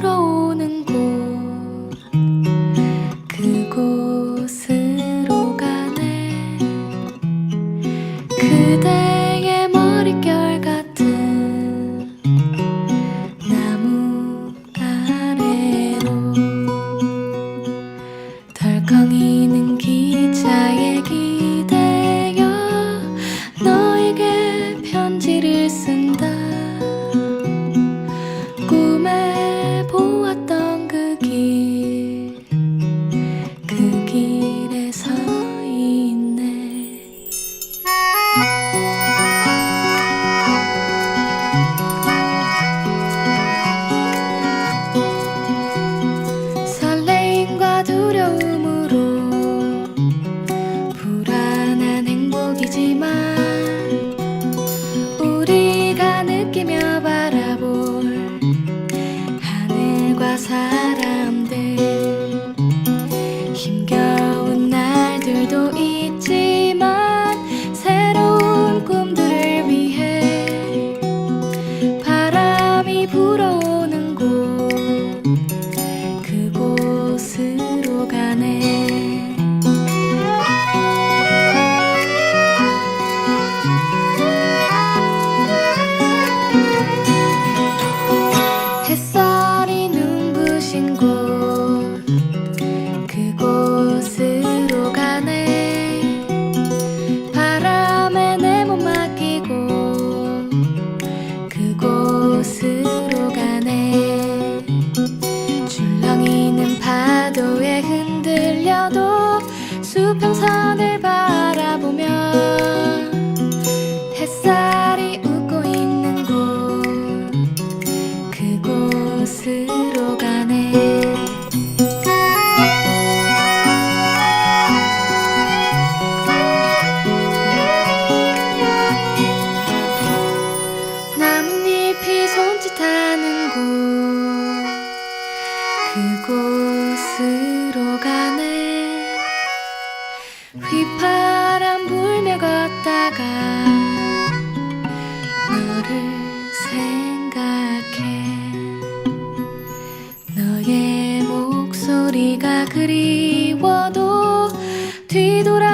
Puro 사람들. 휘파람 불며 걷다가 너를 생각해. 너의 목소리가 그리워도 뒤돌아